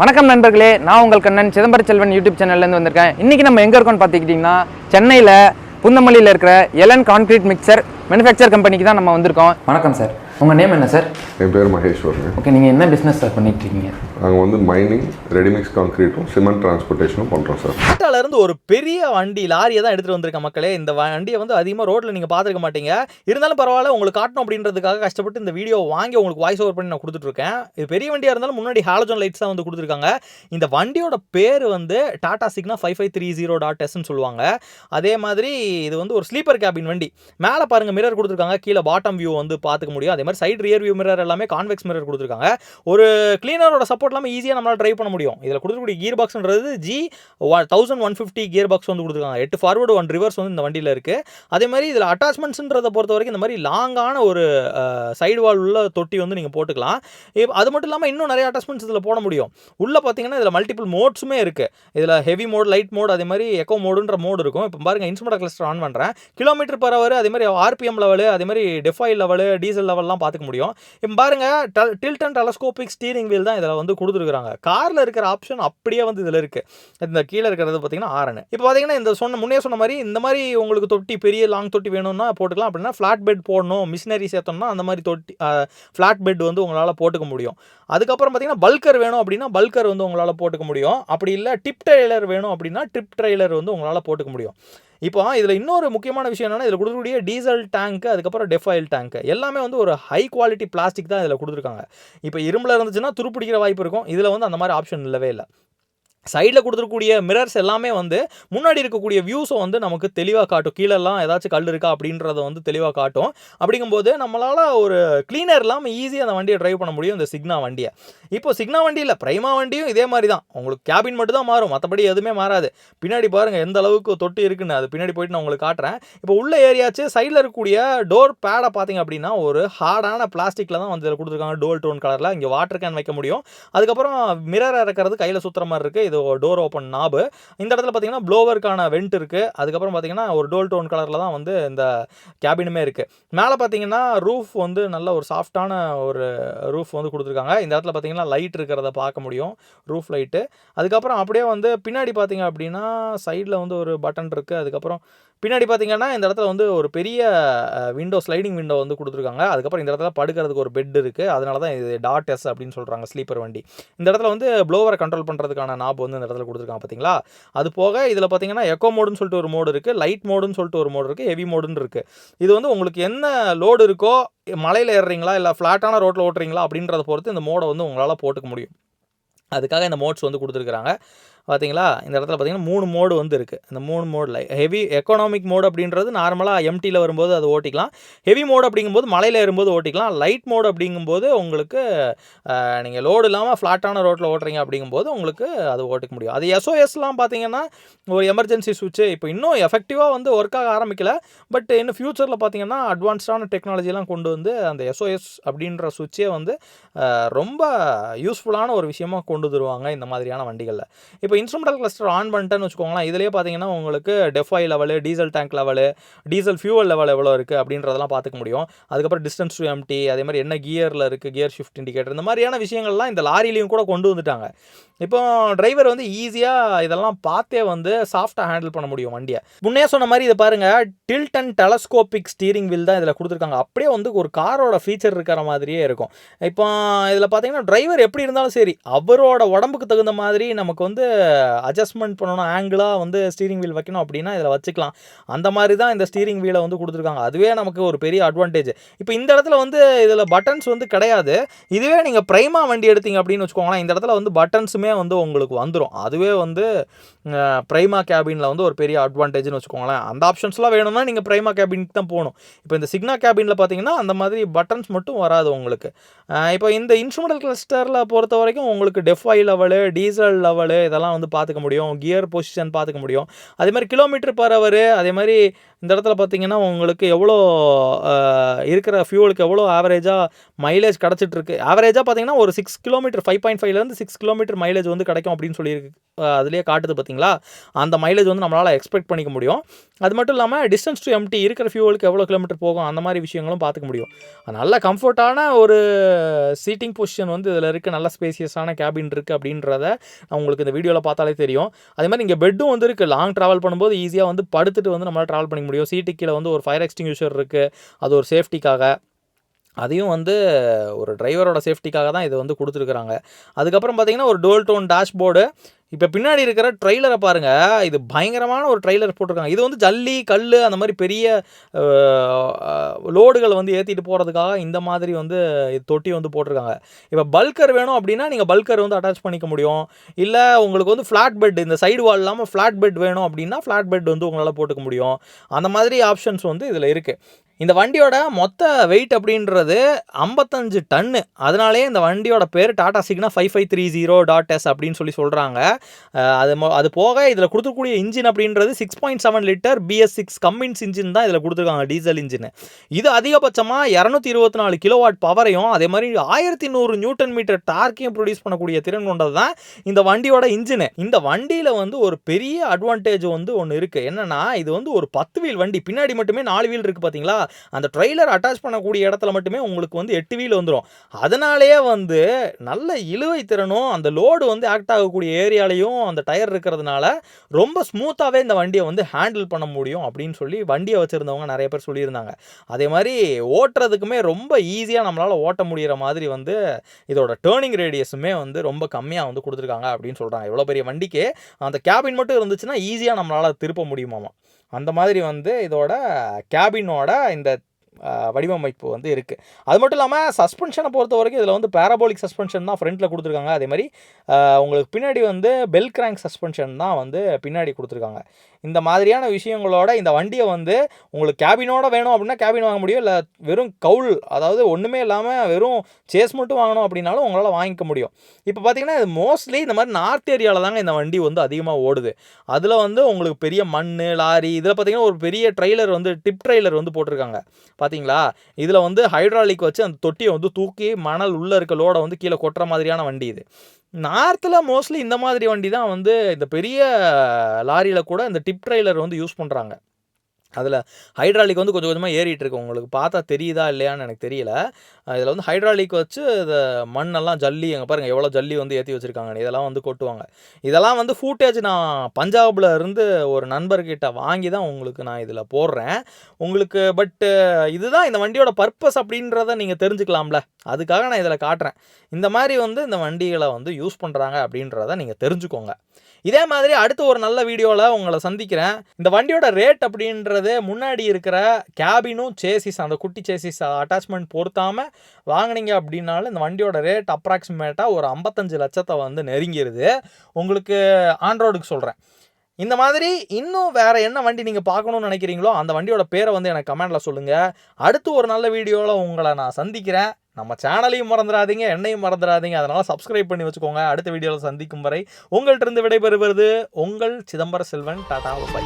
வணக்கம் நண்பர்களே நான் உங்கள் கண்ணன் சிதம்பர செல்வன் யூடியூப் சேனல்லேருந்து வந்திருக்கேன். இன்றைக்கி நம்ம எங்கே இருக்கோம்னு பார்த்துக்கிட்டிங்கன்னா சென்னையில் புந்தமல்லியில் இருக்கிற எலன் கான்கிரீட் மிக்சர் மேனுஃபேக்சர் கம்பெனிக்கு தான் நம்ம வந்திருக்கோம். வணக்கம் சார். உங்கள் நேம் என்ன சார்? என் பேர் மகேஸ்வருங்க ஓகே நீங்கள் என்ன பிஸ்னஸ் சார் பண்ணிட்டு இருக்கீங்க நாங்கள் வந்து மைனிங் ரெடிமிக்ஸ் கான்க்ரீட்டும் சிமெண்ட் டிரான்ஸ்போர்ட்டேஷனும் பண்ணுறோம் சார் இருந்து ஒரு பெரிய வண்டி லாரியை தான் எடுத்துட்டு வந்திருக்க மக்களே. இந்த வண்டியை வந்து அதிகமாக ரோட்ல நீங்க பார்த்துருக்க மாட்டீங்க. இருந்தாலும் பரவாயில்ல உங்களுக்கு காட்டணும் அப்படின்றதுக்காக கஷ்டப்பட்டு இந்த வீடியோ வாங்கி உங்களுக்கு வாய்ஸ் ஓவர் பண்ணி நான் கொடுத்துட்டு இருக்கேன். இது பெரிய வண்டியா இருந்தாலும் முன்னாடி ஹாலஜன் லைட்ஸ் தான் வந்து கொடுத்துருக்காங்க. இந்த வண்டியோட பேர் வந்து Tata Signa five five three zero dot எஸ்ன்னு சொல்லுவாங்க. அதே மாதிரி இது வந்து ஒரு ஸ்லீப்பர் கேபின் வண்டி. மேலே பாருங்க மிரர் கொடுத்துருக்காங்க. கீழே பாட்டம் வியூ வந்து பார்த்துக்க முடியும். அதே மாதிரி சைடு ரியர் வியூ மிரர் எல்லாமே கான்வெக்ஸ் மிரர் கொடுத்துருக்காங்க. ஒரு கிளீனரோட சப்போர்ட் இல்லாமல் ஈஸியாக நம்மளால் ட்ரைவ் பண்ண முடியும். இதில் கொடுத்துருக்கூடிய gear பாக்ஸ்ன்றது G thousand one fifty gear box வந்து கொடுத்துருக்காங்க. எட்டு ஃபார்வர்டு ஒன் ரிவர்ஸ் வந்து இந்த வண்டியில் இருக்குது அதே மாதிரி இதில் அட்டாச்மெண்ட்ஸ்ன்றதை பொறுத்த வரைக்கும் இந்த மாதிரி லாங்கான ஒரு சைடு வால் உள்ள தொட்டி வந்து நீங்கள் போட்டுக்கலாம். அது மட்டும் இல்லாமல் இன்னும் நிறைய அட்டாச்மெண்ட்ஸ் இதில் போட முடியும். உள்ளே பார்த்தீங்கன்னா இதில் மல்டிபிள் மோட்ஸுமே இருக்குது இதில் ஹெவி மோட் லைட் மோட் அதே மாதிரி எக்கோ மோடுன்ற மோடு இருக்கும். இப்போ பாருங்க இன்ஸ்மோட கிளஸ்டர் ஆன் பண்ணுறேன் கிலோமீட்டர் பர் அதே மாதிரி ஆர்பிஎம் லெவலு அதே மாதிரி டெஃபாயில் லெவலு டீசல் லெவல்லாம் பார்த்துக்க முடியும். இப்போ பாருங்க tilt and telescopic steering wheel தான் இதில் வந்து கொடுத்துருக்குறாங்க. காரில் இருக்கிற ஆப்ஷன் அப்படியே வந்து இதில் இருக்குது இந்த கீழே இருக்கிறது பார்த்தீங்கன்னா ஆரனு இப்போ பார்த்தீங்கன்னா இந்த சொன்ன முன்னே சொன்ன மாதிரி இந்த மாதிரி உங்களுக்கு தொட்டி பெரிய லாங் தொட்டி வேணும்னா போட்டுக்கலாம். அப்படின்னா ஃப்ளாட் பெட் போடணும். மிஷினரி சேர்த்தோம்னா அந்த மாதிரி தொட்டி ஃப்ளாட் பெட் வந்து உங்களால் போட்டுக்க முடியும். அதுக்கப்புறம் பார்த்தீங்கன்னா பல்கர் வேணும் அப்படின்னா பல்கர் வந்து உங்களால் போட்டுக்க முடியும். அப்படி இல்லை டிப் ட்ரெய்லர் வேணும் அப்படின்னா டிப் ட்ரெய்லர் வந்து உங்களால் போட்டுக்க முடியும். இப்போ இதில் இன்னொரு முக்கியமான விஷயம் என்னென்னா இதில் கொடுக்கக்கூடிய டீசல் டேங்க்கு அதுக்கப்புறம் டெஃபாயில் டேங்க் எல்லாமே வந்து ஒரு ஹை குவாலிட்டி பிளாஸ்டிக் தான் இதில் கொடுத்துருக்காங்க. இப்போ இரும்பில் இருந்துச்சுன்னா துருப்பிடிக்கிற வாய்ப்பு இருக்கும். இதில் வந்து அந்த மாதிரி ஆப்ஷன் இல்லவே இல்லை. சைடில் கொடுத்துருக்கூடிய மிரர்ஸ் எல்லாமே வந்து முன்னாடி இருக்கக்கூடிய வியூஸை வந்து நமக்கு தெளிவாக காட்டும். கீழெல்லாம் ஏதாச்சும் கல் இருக்கா அப்படின்றத வந்து தெளிவாக காட்டும். அப்படிங்கும்போது நம்மளால் ஒரு கிளீனர் இல்லாமல் ஈஸியாக அந்த வண்டியை ட்ரைவ் பண்ண முடியும் இந்த சிக்னா வண்டியை. இப்போ சிக்னா வண்டி இல்லை பிரைமா வண்டியும் இதே மாதிரி தான் உங்களுக்கு கேபின் மட்டும் தான் மாறும் மற்றபடி எதுவுமே மாறாது. பின்னாடி பாருங்கள் எந்த அளவுக்கு தொட்டி இருக்குன்னு. அது பின்னாடி போயிட்டு நான் உங்களுக்கு காட்டுறேன். இப்போ உள்ள ஏரியாச்சு சைடில் இருக்கக்கூடிய டோர் பேடை பார்த்தீங்க அப்படின்னா ஒரு ஹார்டான பிளாஸ்டிக்கில் தான் வந்து இதில் கொடுத்துருக்காங்க. டோல் டோன் கலரில் இங்கே வாட்டர் கேன் வைக்க முடியும். அதுக்கப்புறம் மிரர் இறக்கிறது கையில் சுற்றுற மாதிரி இருக்குது இது டோர் ஓப்பன் நாபு இந்த இடத்துல பார்த்தீங்கன்னா ப்ளோவருக்கான வெண்ட் இருக்குது அதுக்கப்புறம் பார்த்தீங்கன்னா ஒரு டோல் டோன் கலரில் தான் வந்து இந்த கேபினுமே இருக்குது மேலே பார்த்தீங்கன்னா ரூஃப் வந்து நல்ல ஒரு சாஃப்டான ஒரு ரூஃப் வந்து கொடுத்துருக்காங்க. இந்த இடத்துல பார்த்தீங்கன்னா லைட் இருக்கிறத பார்க்க முடியும். ரூஃப் லைட்டு அதுக்கப்புறம் அப்படியே வந்து பின்னாடி பார்த்தீங்க அப்படின்னா சைடில் வந்து ஒரு பட்டன் இருக்குது அதுக்கப்புறம் பின்னாடி பார்த்தீங்கன்னா இந்த இடத்துல வந்து ஒரு பெரிய விண்டோ ஸ்லைடிங் விண்டோ வந்து கொடுத்துருக்காங்க. அதுக்கப்புறம் இந்த இடத்துல படுக்கிறதுக்கு ஒரு பெட் இருக்குது அதனால தான் இது டாட் எஸ் அப்படின்னு சொல்கிறாங்க ஸ்லீப்பர் வண்டி. இந்த இடத்துல வந்து ப்ளோவரை கண்ட்ரோல் பண்ணுறதுக்கான நாப் வந்து இந்த இடத்துல கொடுத்துருக்காங்க பார்த்தீங்களா? அது போக இதில் பார்த்தீங்கன்னா எக்கோ மோடுன்னு சொல்லிட்டு ஒரு மோடு இருக்குது லைட் மோடுன்னு சொல்லிட்டு ஒரு மோடு இருக்குது ஹெவி மோடுன்னு இருக்குது இது வந்து உங்களுக்கு என்ன லோடு இருக்கோ மலையில் ஏறுறீங்களா இல்லை ஃப்ளாட்டான ரோட்டில் ஓட்டுறீங்களா அப்படின்றத பொறுத்து இந்த மோடை வந்து உங்களால் போட்டுக்க முடியும். அதுக்காக இந்த மோட்ஸ் வந்து கொடுத்துருக்குறாங்க. பார்த்தீங்களா இந்த இடத்துல பார்த்தீங்கன்னா மூணு மோடு வந்து இருக்குது இந்த மூணு மோடில் ஹெவி எக்கனாமிக் மோடு அப்படின்றது நார்மலாக எம்டியில் வரும்போது அது ஓட்டிக்கலாம். ஹெவி மோடு அப்படிங்கும்போது மலையில் ஏறும்போது ஓட்டிக்கலாம். லைட் மோடு அப்படிங்கும்போது உங்களுக்கு நீங்கள் லோடு இல்லாமல் ஃப்ளாட்டான ரோட்டில் ஓட்டுறீங்க அப்படிங்கும்போது உங்களுக்கு அது ஓட்டிக்க முடியும். அது எஸ்ஓஎஸ்லாம் பார்த்தீங்கன்னா ஒரு எமர்ஜென்சி சுவிட்சு இப்போ இன்னும் எஃபெக்டிவாக வந்து ஒர்க் ஆக ஆரம்பிக்கல. பட் இன்னும் ஃப்யூச்சரில் பார்த்தீங்கன்னா அட்வான்ஸ்டான டெக்னாலஜிலாம் கொண்டு வந்து அந்த எஸ்ஓஎஸ் அப்படின்ற சுவிட்சே வந்து ரொம்ப யூஸ்ஃபுல்லான ஒரு விஷயமாக கொண்டு வருவாங்க இந்த மாதிரியான வண்டிகளில். இப்போ இன்ஸ்ட்ருமெண்டல் கிளஸ்டர் ஆன் பண்ணிட்டேன்னு வச்சுக்கோங்களேன் இதிலே பார்த்தீங்கன்னா உங்களுக்கு டெஃபாய் level diesel tank level diesel fuel level எவ்வளோ இருக்குது அப்படின்றதெல்லாம் பார்த்துக்க முடியும். அதுக்கப்புறம் டிஸ்டன்ஸ் டு எம்டி அதே மாதிரி என்ன கியரில் இருக்குது கியர் ஷிஃப்ட் இண்டிகேட்டர் இந்த மாதிரியான விஷயங்கள்லாம் இந்த லாரிலையும் கூட கொண்டு வந்துட்டாங்க. இப்போ டிரைவர் வந்து ஈஸியாக இதெல்லாம் பார்த்தே வந்து சாஃப்டாக ஹேண்டில் பண்ண முடியும் வண்டியை. முன்னே சொன்ன மாதிரி இதை பாருங்கள் tilt and telescopic steering wheel தான் இதில் கொடுத்துருக்காங்க. அப்படியே வந்து ஒரு காரோட ஃபீச்சர் இருக்கிற மாதிரியே இருக்கும். இப்போ இதில் பார்த்தீங்கன்னா டிரைவர் எப்படி இருந்தாலும் சரி அவரோட உடம்புக்கு தகுந்த மாதிரி நமக்கு வந்து அட்ஜஸ்ட்மெண்ட் பண்ணணும் ஆங்கிளாக வந்து ஸ்டீரிங் வீல் வைக்கணும் அப்படின்னா இதில் வச்சுக்கலாம். அந்த மாதிரி தான் இந்த ஸ்டீரிங் வீலை வந்து கொடுத்துருக்காங்க. அதுவே நமக்கு ஒரு பெரிய அட்வான்டேஜ் இப்போ இந்த இடத்துல வந்து இதில் பட்டன்ஸ் வந்து கிடையாது. இதுவே நீங்கள் ப்ரைமா வண்டி எடுத்தீங்க அப்படின்னு வச்சுக்கோங்களேன் இந்த இடத்துல வந்து பட்டன்ஸுமே வந்து உங்களுக்கு வந்துடும் அதுவே வந்து ப்ரைமா கேபினில் வந்து ஒரு பெரிய அட்வான்டேஜ்னு வச்சுக்கோங்களேன். அந்த ஆப்ஷன்ஸ்லாம் வேணும்னா நீங்கள் ப்ரைமா கேபினுக்கு தான் போகணும். இப்போ இந்த சிக்னா கேபினில் பார்த்தீங்கன்னா அந்த மாதிரி பட்டன்ஸ் மட்டும் வராது உங்களுக்கு. இப்போ இந்த இன்ஸ்ட்ருமெண்டல் கிளஸ்டரில் பொறுத்த வரைக்கும் உங்களுக்கு டெஃப்ஐ லெவலு டீசல் லெவலு இதெல்லாம் வந்து பார்த்துக்க முடியும். கியர் பொசிஷன் பார்த்துக்க முடியும். அதே மாதிரி கிலோமீட்டர் பர் ஹவர் அதே மாதிரி இந்த இடத்துல பார்த்தீங்கன்னா உங்களுக்கு எவ்வளோ இருக்கிற ஃபியூலுக்கு எவ்வளோ ஆவரேஜாக மைலேஜ் கிடச்சிட்ருக்கு ஆவரேஜாக பார்த்தீங்கன்னா ஒரு சிக்ஸ் கிலோமீட்டர் ஃபைவ் பாயிண்ட் ஃபைவ்லேருந்து சிக்ஸ் கிலோமீட்டர் மைலேஜ் வந்து கிடைக்கும் அப்படின்னு சொல்லி அதுலேயே காட்டுது பார்த்தீங்களா அந்த மைலேஜ் வந்து நம்மளால் எக்ஸ்பெக்ட் பண்ணிக்க முடியும். அது மட்டும் இல்லாமல் டிஸ்டன்ஸ் டு எம்டி இருக்கிற ஃபியூவலுக்கு எவ்வளோ கிலோமீட்டர் போகும்? அந்த மாதிரி விஷயங்களும் பார்த்துக்க முடியும். நல்ல கம்ஃபர்ட்டான ஒரு சீட்டிங் பொசிஷன் வந்து இதில் இருக்குது நல்ல ஸ்பேசியஸான கேபின் கேபின் இருக்குது அப்படின்றத உங்களுக்கு இந்த வீடியோவில் பார்த்தாலே தெரியும். அதே மாதிரி இங்கே பெட்டும் வந்து இருக்குது லாங் ட்ராவல் பண்ணும்போது ஈஸியாக வந்து படுத்துட்டு வந்து நம்மளால் ட்ராவல் பண்ணிக்க முடியும். சீட்டு கீழே வந்து ஒரு ஃபயர் எக்ஸ்டிங்யூஷர் இருக்குது அது ஒரு சேஃப்டிக்காக அதையும் வந்து ஒரு டிரைவரோட சேஃப்டிக்காக தான் இது வந்து கொடுத்துருக்குறாங்க. அதுக்கப்புறம் பார்த்தீங்கன்னா ஒரு டோல் டோன் டேஷ்போர்டு இப்போ பின்னாடி இருக்கிற ட்ரெய்லரை பாருங்கள் இது பயங்கரமான ஒரு ட்ரெய்லர் போட்டிருக்காங்க. இது வந்து ஜல்லி கல் அந்த மாதிரி பெரிய லோடுகளை வந்து ஏற்றிட்டு போகிறதுக்காக இந்த மாதிரி வந்து இது தொட்டி வந்து போட்டிருக்காங்க. இப்போ பல்கர் வேணும் அப்படின்னா நீங்கள் பல்கர் வந்து அட்டாச் பண்ணிக்க முடியும். இல்லை உங்களுக்கு வந்து ஃப்ளாட் பெட் இந்த சைடு வால் இல்லாமல் ஃப்ளாட் பெட் வேணும் அப்படின்னா ஃப்ளாட் பெட் வந்து உங்களால் போட்டுக்க முடியும். அந்த மாதிரி ஆப்ஷன்ஸ் வந்து இதில் இருக்குது இந்த வண்டியோட மொத்த வெயிட் அப்படின்றது ஐம்பத்தஞ்சு டன்னு அதனாலே இந்த வண்டியோட பேர் Tata Signa five five three zero dot S அப்படின்னு சொல்லி சொல்கிறாங்க அது மொ- அது போக இதில் கொடுத்துருக்கூடிய இன்ஜின் அப்படின்றது six point seven litre BS six Cummins engine தான் இதில் கொடுத்துருக்காங்க டீசல் இன்ஜின் இது அதிகபட்சமாக இரநூத்தி இருபத்தி நாலு கிலோவாட் பவரையும் அதே மாதிரி ஆயிரத்தி நூறு நியூட்டன் மீட்டர் டார்க்கையும் ப்ரொடியூஸ் பண்ணக்கூடிய திறன் கொண்டது தான் இந்த வண்டியோட இன்ஜினு இந்த வண்டியில் வந்து ஒரு பெரிய அட்வான்டேஜ் வந்து ஒன்று இருக்குது என்னென்னா இது வந்து ஒரு பத்து வீல் வண்டி. பின்னாடி மட்டுமே நாலு வீல் இருக்குது பார்த்தீங்களா அந்த ட்ரெய்லர் அட்டாச் பண்ணக்கூடிய இடத்துல மட்டுமே உங்களுக்கு வந்து எட்டு வீல் வந்துடும் அதனாலேயே வந்து நல்ல இழுவை திறனும் அந்த லோடு வந்து ஆக்ட் ஆகக்கூடிய ஏரியாலையும் அந்த டயர் இருக்கிறதுனால ரொம்ப ஸ்மூத்தாகவே இந்த வண்டியை வந்து ஹேண்டில் பண்ண முடியும் அப்படின்னு சொல்லி வண்டியை வச்சுருந்தவங்க நிறைய பேர் சொல்லியிருந்தாங்க. அதே மாதிரி ஓட்டுறதுக்குமே ரொம்ப ஈஸியாக நம்மளால் ஓட்ட முடிகிற மாதிரி வந்து இதோட டேர்னிங் ரேடியஸுமே வந்து ரொம்ப கம்மியாக வந்து கொடுத்துருக்காங்க அப்படின்னு சொல்கிறாங்க இவ்வளோ பெரிய வண்டிக்கு அந்த கேபின் மட்டும் இருந்துச்சுன்னா ஈஸியாக நம்மளால் திருப்ப முடியுமாமா? அந்த மாதிரி வந்து இதோட கேபினோட இந்த வடிவமைப்பு வந்து இருக்குது அது மட்டும் இல்லாமல் சஸ்பென்ஷனை பொறுத்த வரைக்கும் இதில் வந்து பேராபோலிக் சஸ்பென்ஷன் தான் ஃப்ரண்ட்டில் கொடுத்துருக்காங்க. அதே மாதிரி உங்களுக்கு பின்னாடி வந்து பெல் கிராங்க் சஸ்பென்ஷன் தான் வந்து பின்னாடி கொடுத்துருக்காங்க. இந்த மாதிரியான விஷயங்களோட இந்த வண்டியை வந்து உங்களுக்கு கேபினோட வேணும் அப்படின்னா கேபின் வாங்க முடியும். இல்லை வெறும் கவுல் அதாவது ஒன்றுமே இல்லாமல் வெறும் சேஸ் மட்டும் வாங்கணும் அப்படின்னாலும் உங்களால் வாங்கிக்க முடியும். இப்போ பார்த்தீங்கன்னா இது மோஸ்ட்லி இந்த மாதிரி நார்த் ஏரியாவில் தாங்க இந்த வண்டி வந்து அதிகமாக ஓடுது. அதில் வந்து உங்களுக்கு பெரிய மண் லாரி இதில் பார்த்தீங்கன்னா ஒரு பெரிய ட்ரெய்லர் வந்து டிப் ட்ரெய்லர் வந்து போட்டிருக்காங்க. பார்த்தீங்களா இதில் வந்து ஹைட்ராலிக் வச்சு அந்த தொட்டியை வந்து தூக்கி மணல் உள்ளே இருக்க லோடை வந்து கீழே கொட்டுற மாதிரியான வண்டி இது. நார்த்தில் மோஸ்ட்லி இந்த மாதிரி வண்டி தான் வந்து இந்த பெரிய லாரியில் கூட இந்த டிப் ட்ரெய்லர் வந்து யூஸ் பண்ணுறாங்க அதில் ஹைட்ராலிக் வந்து கொஞ்சம் கொஞ்சமாக ஏறிட்டு இருக்கு. உங்களுக்கு பார்த்தா தெரியுதா இல்லையான்னு எனக்கு தெரியல. இதில் வந்து ஹைட்ராலிக் வச்சு இதை மண்ணெல்லாம் ஜல்லி அங்கே பாருங்கள் எவ்வளோ ஜல்லி வந்து ஏற்றி வச்சுருக்காங்க இதெல்லாம் வந்து கொட்டுவாங்க. இதெல்லாம் வந்து ஃபூட்டேஜ் நான் பஞ்சாபில் இருந்து ஒரு நண்பர்கிட்ட வாங்கி தான் உங்களுக்கு நான் இதில் போடுறேன். உங்களுக்கு பட்டு இதுதான் இந்த வண்டியோட பர்பஸ் அப்படின்றத நீங்கள் தெரிஞ்சுக்கலாம்ல. அதுக்காக நான் இதில் காட்டுறேன். இந்த மாதிரி வந்து இந்த வண்டிகளை வந்து யூஸ் பண்ணுறாங்க அப்படின்றத நீங்கள் தெரிஞ்சுக்கோங்க. இதே மாதிரி அடுத்த ஒரு நல்ல வீடியோவில் உங்களை சந்திக்கிறேன். இந்த வண்டியோட ரேட் அப்படின்ற அப்படின்றது முன்னாடி இருக்கிற கேபினும் சேசிஸ் அந்த குட்டி சேசிஸ் அட்டாச்மெண்ட் பொருத்தாமல் வாங்கினீங்க அப்படின்னாலும் இந்த வண்டியோட ரேட் அப்ராக்சிமேட்டாக ஒரு ஐம்பத்தஞ்சு லட்சத்தை வந்து நெருங்கிடுது உங்களுக்கு ஆண்ட்ராய்டுக்கு சொல்கிறேன் இந்த மாதிரி இன்னும் வேறு என்ன வண்டி நீங்கள் பார்க்கணும்னு நினைக்கிறீங்களோ அந்த வண்டியோட பேரை வந்து எனக்கு கமெண்ட்டில் சொல்லுங்கள் அடுத்து ஒரு நல்ல வீடியோவில் உங்களை நான் சந்திக்கிறேன். நம்ம சேனலையும் மறந்துடாதீங்க என்னையும் மறந்துடாதீங்க. அதனால் சப்ஸ்கிரைப் பண்ணி வச்சுக்கோங்க. அடுத்த வீடியோவில் சந்திக்கும் வரை உங்கள்கிட்ட இருந்து விடைபெறுவது உங்கள் சிதம்பர செல்வன். Tata bye